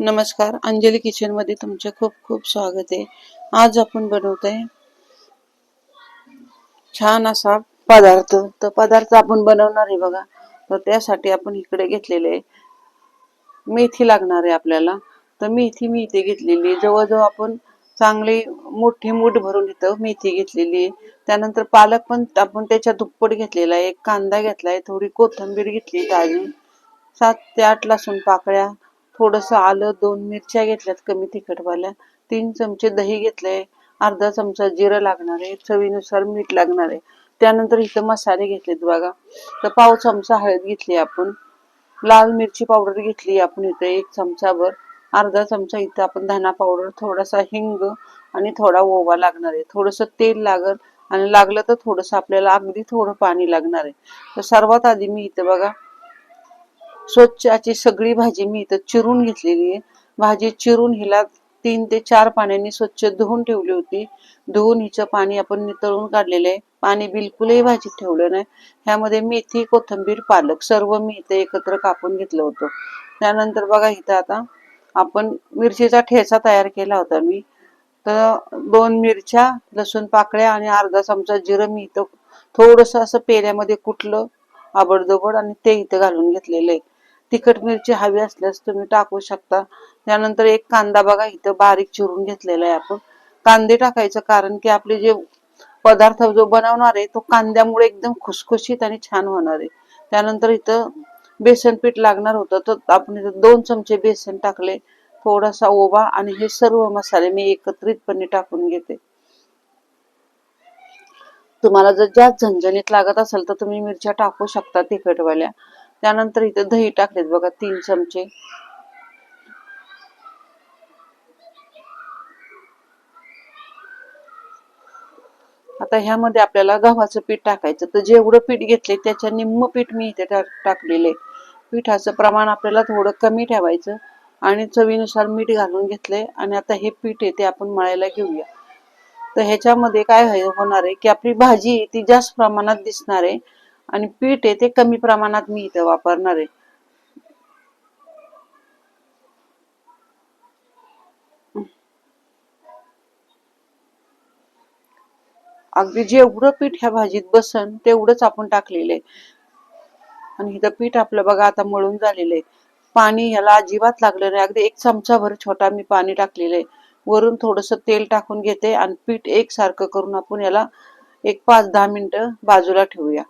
नमस्कार अंजली किचनमध्ये तुमचे खूप खूप स्वागत आहे. आज आपण बनवत आहे छान असा पदार्थ. तर पदार्थ आपण बनवणार आहे बघा. तर त्यासाठी आपण इकडे घेतलेले आहे. मेथी लागणार आहे आपल्याला. तर मेथी मी इथे घेतलेली जवळजवळ आपण चांगली मोठी मूठ भरून इथं मेथी घेतलेली आहे. त्यानंतर पालक पण आपण त्याच्या दुप्पट घेतलेला आहे. एक कांदा घेतलाय थोडी कोथिंबीर घेतली ताजी सात ते आठ लसूण पाकळ्या. थोडस आलं दोन मिरच्या घेतल्यात कमी तिखटवाल्या तीन चमचे दही घेतले अर्धा चमचा जिरं लागणार आहे चवीनुसार मीठ लागणार आहे. त्यानंतर इथं मसाले घेतलेत बघा. तर पाव चमचा हळद घेतली आपण लाल मिरची पावडर घेतली आपण इथं एक चमचाभर अर्धा चमचा इथं आपण धना पावडर थोडासा हिंग आणि थोडा ओवा लागणार आहे. थोडस तेल लागल आणि लागलं तर थोडस आपल्याला अगदी थोडं पाणी लागणार आहे. तर सर्वात आधी मी इथं बघा स्वच्छ सगळी भाजी मी इथं चिरून घेतलेली आहे. भाजी चिरून हिला तीन ते चार पाण्याने स्वच्छ धुवून ठेवली होती. धुवून हिचं पाणी आपण नितळून काढलेलं आहे. पाणी बिलकुलही भाजीत ठेवलं नाही. ह्यामध्ये मेथी कोथिंबीर पालक सर्व मी इथं एकत्र कापून घेतलं होतं. त्यानंतर बघा इथं आता आपण मिरचीचा ठेचा तयार केला होता मी. तर दोन मिरच्या लसूण पाकळ्या आणि अर्धा चमचा जिरं मी इथं थोडस असं पेऱ्यामध्ये कुठलं आबडदोबड आणि ते इथं घालून घेतलेलं आहे. तिखट मिरची हवी असल्यास तुम्ही टाकू शकता. त्यानंतर एक कांदा बघा इथं बारीक चिरून घेतलेला आहे आपण. कांदे टाकायचं कारण की आपले जे पदार्थ जो बनवणार आहे तो कांद्यामुळे एकदम खुसखुशीत आणि छान होणार आहे. त्यानंतर इथं बेसन पीठ लागणार होतं तर आपण इथं दोन चमचे बेसन टाकले. थोडासा ओवा आणि हे सर्व मसाले मी एकत्रितपणे टाकून घेते. तुम्हाला जर जास्त झणझणीत लागत असेल तर तुम्ही मिरच्या टाकू शकता तिखटवाल्या. त्यानंतर इथे दही टाकलेत बघा तीन चमचे. आता ह्यामध्ये आपल्याला गव्हाचं पीठ टाकायचं. तर जेवढं पीठ घेतले त्याच्या निम्म पीठ मी इथे टाकलेले पिठाचं प्रमाण आपल्याला थोडं कमी ठेवायचं आणि चवीनुसार मीठ घालून घेतले आणि आता हे पीठ आहे ते आपण मळायला घेऊया. तर ह्याच्यामध्ये काय होणार आहे की आपली भाजी ती जास्त प्रमाणात दिसणार आहे. आणि पीठ आहे ते कमी प्रमाणात मी इथं वापरणार आहे. अगदी जेवढं पीठ ह्या भाजीत बसन तेवढंच आपण टाकलेलं आहे. आणि इथं पीठ आपलं बघा आता मळून झालेलं आहे. पाणी ह्याला अजिबात लागलं नाही. अगदी एक चमचाभर छोटा मी पाणी टाकलेलं आहे. वरून थोडस तेल टाकून घेते आणि पीठ एकसारखं करून आपण याला एक पाच दहा मिनिटं बाजूला ठेवूया.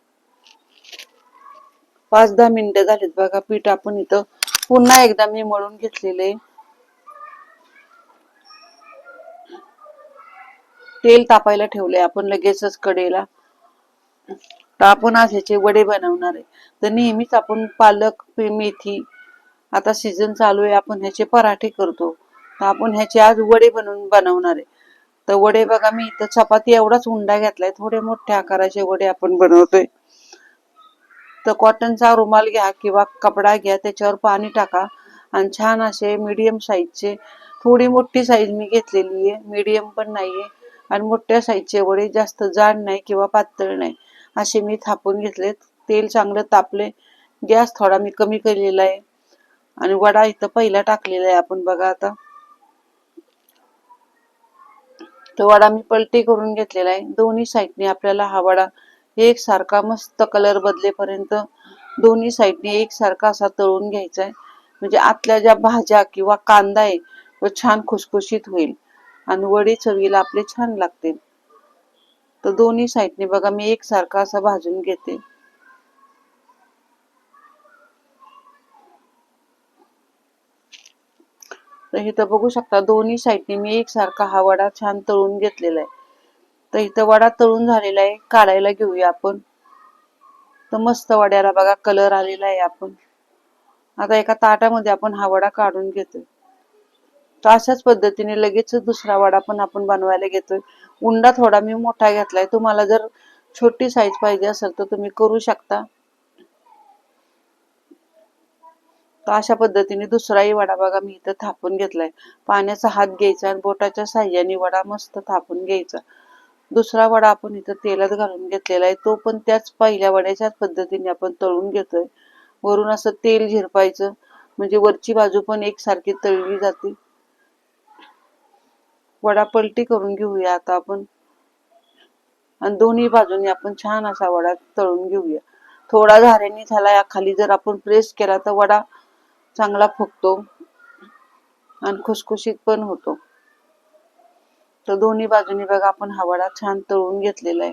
पाच दहा मिनिटं झालीत बघा पीठ आपण इथं पुन्हा एकदा मी मळून घेतलेले तेल तापायला ठेवले आपण लगेचच कडेला. तर आपण आज ह्याचे वडे बनवणार आहे. तर नेहमीच आपण पालक मेथी आता सीझन चालू आहे आपण ह्याचे पराठे करतो. तर आपण ह्याचे आज वडे बनवून बनवणार आहे. तर वडे बघा मी इथं चपाती एवढाच उंडा घेतलाय थोडे मोठ्या आकाराचे वडे आपण बनवतोय. तर कॉटनचा रुमाल घ्या किंवा कपडा घ्या त्याच्यावर पाणी टाका. आणि छान असे मीडियम साईजचे थोडी मोठी साईज मी घेतलेली आहे. मीडियम पण नाहीये. आणि मोठ्या साईजचे वडे जास्त जाड नाही किंवा पातळ नाही. असे मी थापून घेतलेत. तेल चांगलं तापले. गॅस थोडा मी कमी केलेला आहे. आणि वडा इथं पहिला टाकलेला आहे आपण बघा आता. तो वडा मी पलटी करून घेतलेला आहे. दोन्ही साईडने आपल्याला हा वडा एकसारखा मस्त कलर बदलेपर्यंत दोन्ही साईडने एकसारखा असा तळून घ्यायचा आहे. म्हणजे आतल्या ज्या भाज्या किंवा कांदा आहे तो छान खुसखुशीत होईल आणि वडी चवीला आपले छान लागतील. तर दोन्ही साईडने बघा मी एकसारखा असा भाजून घेते. तर इथं बघू शकता दोन्ही साईडने मी एकसारखा हा वडा छान तळून घेतलेला आहे. तर इथं वडा तळून झालेला आहे. काढायला घेऊया आपण. तर मस्त वड्याला बघा कलर आलेला आहे आपण. आता एका ताटामध्ये आपण हा वडा काढून घेतोय. तर अशाच पद्धतीने लगेच दुसरा वडा पण आपण बनवायला घेतोय. उंडा थोडा मी मोठा घेतलाय. तुम्हाला जर छोटी साईज पाहिजे असेल तर तुम्ही करू शकता. तर अशा पद्धतीने दुसराही वडा बघा मी इथं थापून घेतलाय. पाण्याचा हात घ्यायचा आणि बोटाच्या साह्याने वडा मस्त थापून घ्यायचा. दुसरा वडा आपण इथं तेलात घालून घेतलेला आहे. तो पण त्याच पहिल्या वड्याच्याच पद्धतीने आपण तळून घेतोय. वरून असं तेल झिरपायचं. म्हणजे वरची बाजू पण एकसारखी तळली जाते. वडा पलटी करून घेऊया आता आपण. आणि दोन्ही बाजूनी आपण छान असा वडा तळून घेऊया. थोडा झाऱ्याने झाला या खाली जर आपण प्रेस केला तर वडा चांगला फुगतो. आणि खुसखुशीत पण होतो. तर दोन्ही बाजूनी बघा आपण हा वडा छान तळून घेतलेला आहे.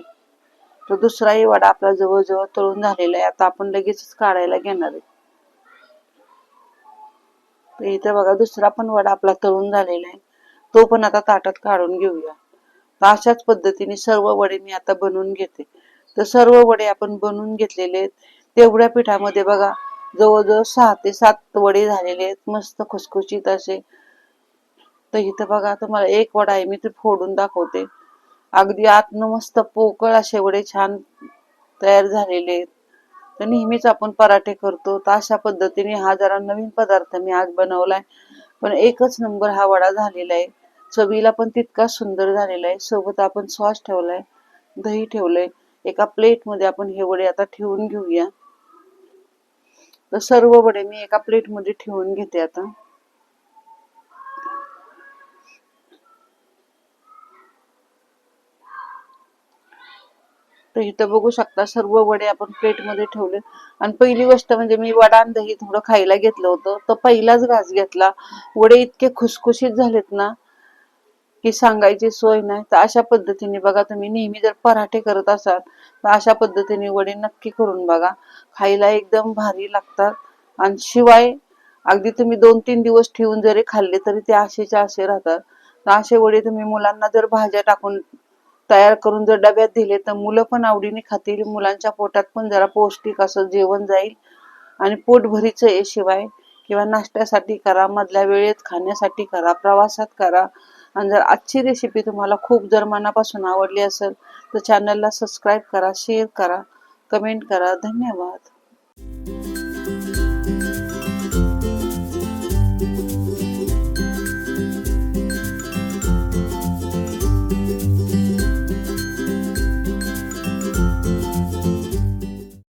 तर दुसराही वडा आपला जवळजवळ तळून झालेला आहे. आता आपण लगेच काढायला घेणार आहे. तर इथे बघा दुसरा पण वडा आपला तळून झालेला आहे. तो पण आता ताटात काढून घेऊया. तर अशाच पद्धतीने सर्व वडे मी आता बनवून घेते. तर सर्व वडे आपण बनवून घेतलेले आहेत. तेवढ्या पिठामध्ये बघा जवळजवळ सहा ते सात वडे झालेले आहेत. मस्त खुसखुशीत असे. तर इथं बघा तुम्हाला एक वडा आहे मी ते फोडून दाखवते. अगदी आतनं मस्त पोकळ असे वडे छान तयार झालेले आहेत. तर नेहमीच आपण पराठे करतो. तर अशा पद्धतीने हा जरा नवीन पदार्थ मी आज बनवलाय. पण एकच नंबर हा वडा झालेला आहे. चवीला पण तितकाच सुंदर झालेला आहे. सोबत आपण सॉस ठेवलाय दही ठेवलंय. एका प्लेटमध्ये आपण हे वडे आता ठेवून घेऊया. तर सर्व वडे मी एका प्लेटमध्ये ठेवून घेते आता. तर इथं बघू शकता सर्व वडे आपण प्लेटमध्ये ठेवले. आणि पहिली गोष्ट म्हणजे मी वडा आणि दही थोडं खायला घेतलं होतं. तर पहिलाच घास घेतला. वडे इतके खुसखुशीत झालेत ना की सांगायची सोय नाही. तर अशा पद्धतीने बघा तुम्ही नेहमी जर पराठे करत असाल तर अशा पद्धतीने वडे नक्की करून बघा. खायला एकदम भारी लागतात. आणि शिवाय अगदी तुम्ही दोन तीन दिवस ठेवून जरी खाल्ले तरी ते आशेच्या आशे राहतात. तर असे वडे तुम्ही मुलांना जर भाज्या टाकून तयार करून जर डब्यात दिले तर मुलं पण आवडीने खातील. मुलांच्या पोटात पण जरा पौष्टिक असं जेवण जाईल. आणि पोटभरीचं आहे शिवाय किंवा नाश्त्यासाठी करा मधल्या वेळेत खाण्यासाठी करा प्रवासात करा. आणि जर आजची रेसिपी तुम्हाला खूप जर मनापासून आवडली असेल तर चॅनलला सबस्क्राईब करा शेअर करा कमेंट करा. धन्यवाद.